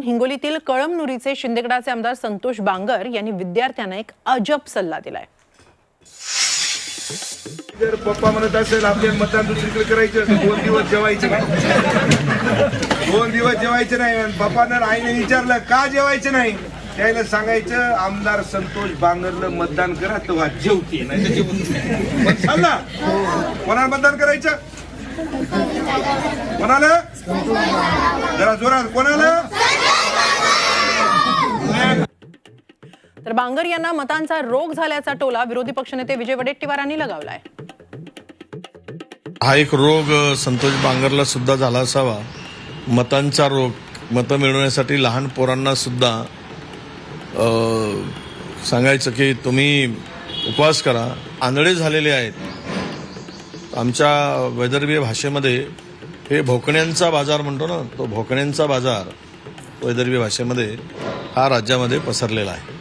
असून हिंगोलीतील कळमनुरीचे शिंदेगडाचे आमदार संतोष बांगर यांनी विद्यार्थ्यांना एक अजब सल्ला दिलाय. जर पप्पा म्हणत असेल आपले मतदान दुसरीकडे करायचं दोन दिवस जेवायचे नाही. दोन दिवस जेवायचे नाही आणि पप्पानं आईने विचारलं का जेवायचे नाही? त्याला सांगायचं आमदार संतोष बांगरलं मतदान करा तेव्हा जेवते. नाही कोणाला मतदान करायचं? कोणाला? जरा जोरात. कोणाला? तर बांगर यांना मतांचा रोग झाल्याचा टोला विरोधी पक्षनेते विजय वडेट्टीवारांनी लगावलाय. हा एक रोग संतोष बांगरला सुद्धा झाला असावा. मतांचा रोग मतं मिळवण्यासाठी लहान पोरांना सुद्धा सांगायचं की तुम्ही उपवास करा. आंधळे झालेले आहेत. आमच्या वैदर्भीय भाषेमध्ये हे भोकण्यांचा बाजार म्हणतो ना तो भोकण्यांचा बाजार वैदर्भीय भाषेमध्ये हा राज्यामध्ये पसरलेला आहे.